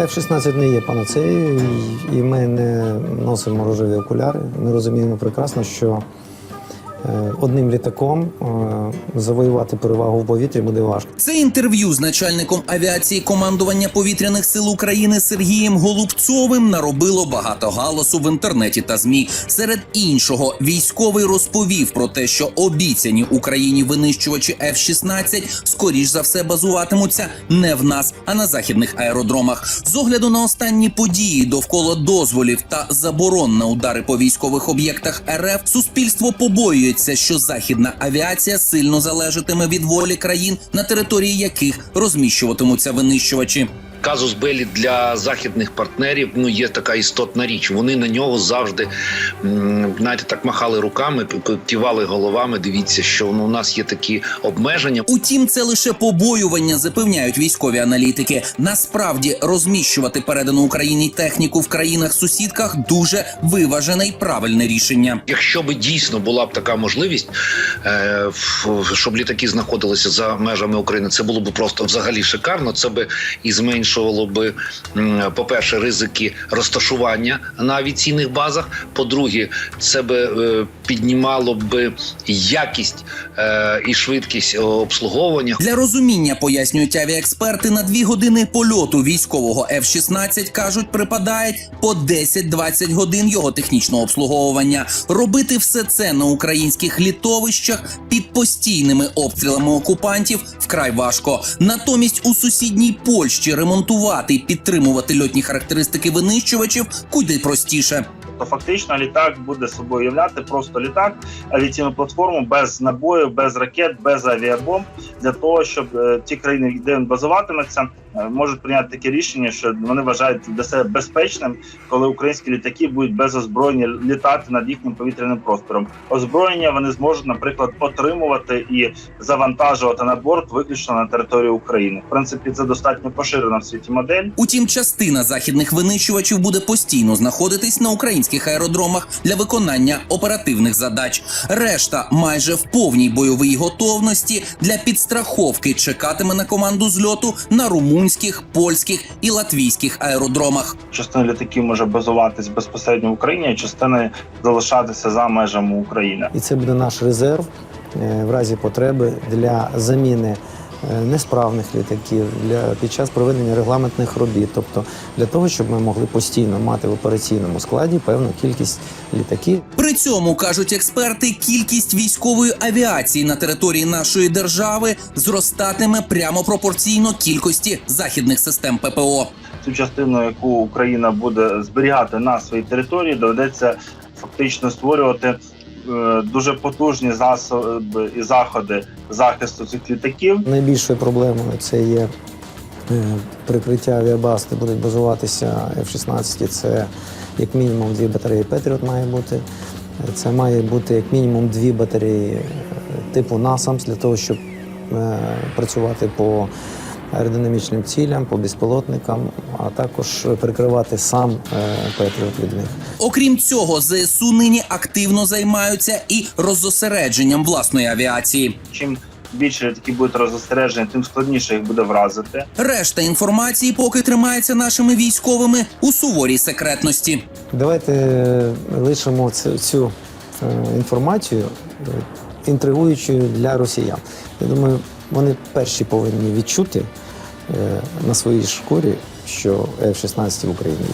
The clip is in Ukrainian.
F-16 не є панацеєю, і- ми не носимо рожеві окуляри. Ми розуміємо прекрасно, що одним літаком е, завоювати перевагу в повітрі буде важко. Це інтерв'ю з начальником авіації командування повітряних сил України Сергієм Голубцовим наробило багато галасу в інтернеті та змі. Серед іншого, військовий розповів про те, що обіцяні Україні винищувачі F-16 скоріш за все базуватимуться не в нас, а на західних аеродромах. З огляду на останні події довкола дозволів та заборон на удари по військових об'єктах РФ, суспільство побоюється, що західна авіація сильно залежатиме від волі країн, на території яких розміщуватимуться винищувачі. Казус Белі для західних партнерів ну є така істотна річ. Вони на нього завжди знаєте, так махали руками, кивали головами. Дивіться, що ну, у нас є такі обмеження. Утім, це лише побоювання, запевняють військові аналітики. Насправді розміщувати передану Україні техніку в країнах-сусідках дуже виважене й правильне рішення. Якщо би дійсно була б така можливість, е, щоб літаки знаходилися за межами України, це було б просто взагалі шикарно. Це би і зменшувало би, по-перше, ризики розташування на авіаційних базах. По-друге, це би е, піднімало б якість е, і швидкість обслуговування. Для розуміння пояснюють авіаексперти на дві години польоту військового F-16, кажуть, припадає по 10-20 годин його технічного обслуговування. Робити все це на українських літовищах під постійними обстрілами окупантів вкрай важко. Натомість у сусідній Польщі ремонтувати і підтримувати льотні характеристики винищувачів куди простіше. то фактично літак буде собою являти просто літак, авіаційну платформу без набоїв, без ракет, без авіабомб для того, щоб е, ті країни, де він базуватиметься, е, можуть прийняти таке рішення, що вони вважають для себе безпечним, коли українські літаки будуть без озброєння літати над їхнім повітряним простором. Озброєння вони зможуть, наприклад, отримувати і завантажувати на борт виключно на територію України. В принципі, це достатньо поширена в світі модель. Утім, частина західних винищувачів буде постійно знаходитись на українських аеродромах для виконання оперативних задач. Решта майже в повній бойовій готовності для підстраховки чекатиме на команду зльоту на румунських, польських і латвійських аеродромах. частина літаків може базуватись безпосередньо в Україні, а частина залишатися за межами України. І це буде наш резерв е, в разі потреби для заміни несправних літаків для під час проведення регламентних робіт, тобто для того, щоб ми могли постійно мати в операційному складі певну кількість літаків. При цьому кажуть експерти, кількість військової авіації на території нашої держави зростатиме прямо пропорційно кількості західних систем ППО. Цю частину, яку Україна буде зберігати на своїй території, доведеться фактично створювати е, дуже потужні засоби і заходи захисту цих літаків. Найбільшою проблемою це є е, прикриття авіабаз, де будуть базуватися F-16. Це як мінімум дві батареї Петріот має бути. Е, Це має бути як мінімум дві батареї е, типу NASAMS для того, щоб е, працювати по аеродинамічним цілям, по безпілотникам, а також прикривати сам е, Петріот від них. Окрім цього, ЗСУ нині активно займаються і роззосередженням власної авіації. Чим більше літаки будуть розосереджені, тим складніше їх буде вразити. Решта інформації поки тримається нашими військовими у суворій секретності. Давайте е, лишимо цю, цю е, інформацію інтригуючою для росіян. Я думаю, вони перші повинні відчути е, на своїй шкурі, що F-16 в Україні.